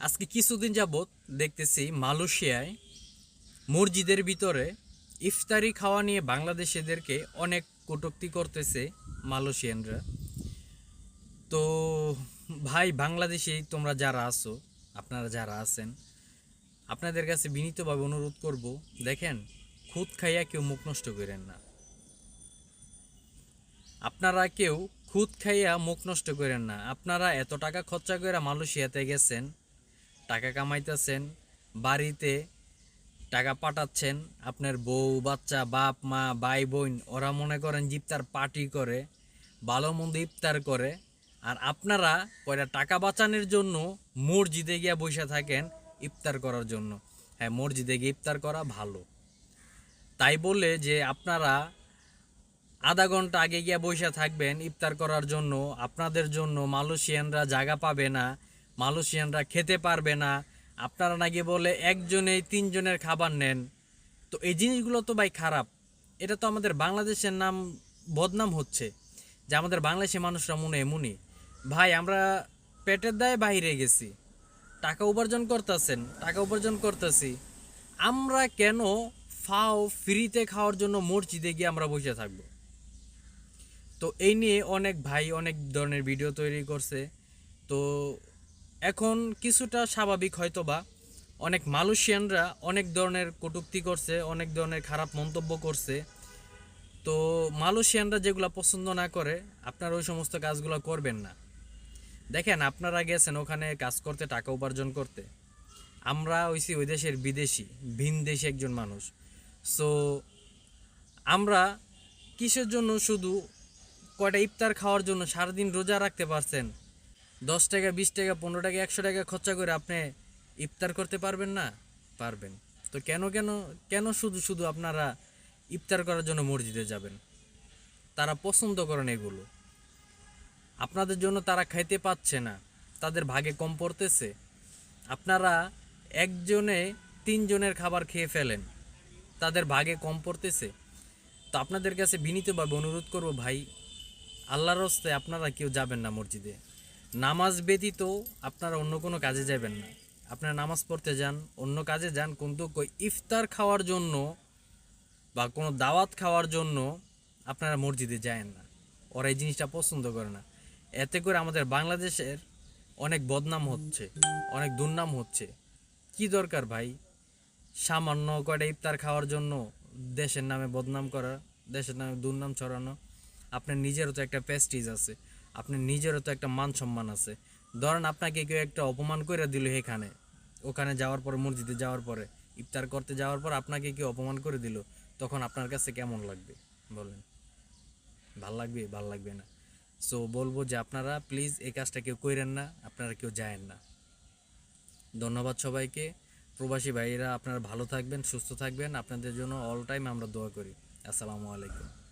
আজকে কিছুদিন যাবৎ দেখতেছি মালয়েশিয়ায় মসজিদের ভিতরে ইফতারি খাওয়া নিয়ে বাংলাদেশিদেরকে অনেক কটূক্তি করতেছে মালয়েশিয়ানরা। তো ভাই, বাংলাদেশি তোমরা যারা আছো, আপনারা যারা আছেন, আপনাদের কাছে বিনীতভাবে অনুরোধ করব, দেখেন, খুদ খাইয়া কেউ মুখ নষ্ট করেন না। আপনারা কেউ খুদ খাইয়া মুখ নষ্ট করেন না। আপনারা এত টাকা খরচা করে মালয়েশিয়াতে গেছেন টাকা কামাইতেছেন, বাড়িতে টাকা পাঠাচ্ছেন, আপনার বউ, বাচ্চা, বাপ, মা, ভাই, বোন, ওরা মনে করেন ইফতার পার্টি করে, ভালো মন্দ ইফতার করে, আর আপনারা কয়টা টাকা বাঁচানোর জন্য মসজিদে গিয়া বসে থাকেন ইফতার করার জন্য। হ্যাঁ মসজিদে গিয়ে ইফতার করা ভালো। তাই বলে যে আপনারা আধা ঘণ্টা আগে গিয়া বসে থাকবেন ইফতার করার জন্য, আপনাদের জন্য মালয়েশিয়ানরা জায়গা পাবে না মালয়েশিয়ানরা খেতে পারবে না। আপনারা নাকি বলে একজনে তিনজনের খাবার নেন। তো এই জিনিসগুলো তো ভাই খারাপ। এটা তো আমাদের বাংলাদেশের নাম বদনাম হচ্ছে। যে আমাদের বাংলাদেশের মানুষরা মনে এমনই। ভাই, আমরা পেটের দায়ে বাইরে গেছি। টাকা উপার্জন করতেছেন, টাকা উপার্জন করতেছি। আমরা কেন ফাও ফ্রিতে খাওয়ার জন্য মসজিদে গিয়ে আমরা বসে থাকব? তো এই নিয়ে অনেক ভাই অনেক ধরনের ভিডিও তৈরি করছে। তো এখন কিছুটা স্বাভাবিক হয়তো বা অনেক মালয়েশিয়ানরা অনেক ধরনের কটূক্তি করছে, অনেক ধরনের খারাপ মন্তব্য করছে। তো মালয়েশিয়ানরা যেগুলো পছন্দ না করে, আপনারা ওই সমস্ত কাজগুলো করবেন না। দেখেন, আপনারা গেছেন ওখানে কাজ করতে, টাকা উপার্জন করতে। আমরা হইছি ওই দেশের বিদেশি, ভিন দেশি একজন মানুষ। সো আমরা কিসের জন্য শুধু কয়টা ইফতার খাওয়ার জন্য সারাদিন রোজা রাখতে পারছেন? দশ টাকা, বিশ টাকা, পনেরো টাকা, একশো টাকা খরচা করে আপনি ইফতার করতে পারবেন না? পারবেন। তো কেন কেন কেন শুধু শুধু আপনারা ইফতার করার জন্য মসজিদে যাবেন? তারা পছন্দ করেন এগুলো। আপনাদের জন্য তারা খাইতে পাচ্ছে না। তাদের ভাগে কম পড়তেছে। আপনারা একজনে তিনজনের খাবার খেয়ে ফেলেন। তাদের ভাগে কম পড়তেছে। তো আপনাদের কাছে বিনীতভাবে অনুরোধ করব ভাই, আল্লাহর রস্তে আপনারা কেউ যাবেন না মসজিদে। নামাজ ব্যতীত আপনারা অন্য কোনো কাজে যাবেন না। আপনারা নামাজ পড়তে যান, অন্য কাজে যান, কিন্তু ইফতার খাওয়ার জন্য বা কোনো দাওয়াত খাওয়ার জন্য আপনারা মসজিদে যায়েন না। ওরা এই জিনিসটা পছন্দ করে না। এতে করে আমাদের বাংলাদেশের অনেক বদনাম হচ্ছে, অনেক দুর্নাম হচ্ছে। কি দরকার ভাই? সামান্য কয়টা ইফতার খাওয়ার জন্য দেশের নামে বদনাম করা, দেশের নামে দুর্নাম ছড়ানো। আপনার নিজেরও তো একটা প্রেস্টিজ আছে। আপনার নিজেরও তো একটা মান সম্মান আছে। ধরেন আপনাকে কেউ একটা অপমান করে দিল এখানে, ওখানে যাওয়ার পরে, মসজিদে যাওয়ার পরে, ইফতার করতে যাওয়ার পর আপনাকে কেউ অপমান করে দিল, তখন আপনার কাছে কেমন লাগবে? বলেন। ভালো লাগবে? ভালো লাগবে না। সো বলব যে আপনারা প্লিজ এই কাজটা কেউ করেন না, আপনারা কেউ যায়েন না। ধন্যবাদ সবাইকে। প্রবাসী ভাইয়েরা আপনারা ভালো থাকবেন, সুস্থ থাকবেন। আপনাদের জন্য অল টাইম আমরা দোয়া করি। আসসালামু আলাইকুম।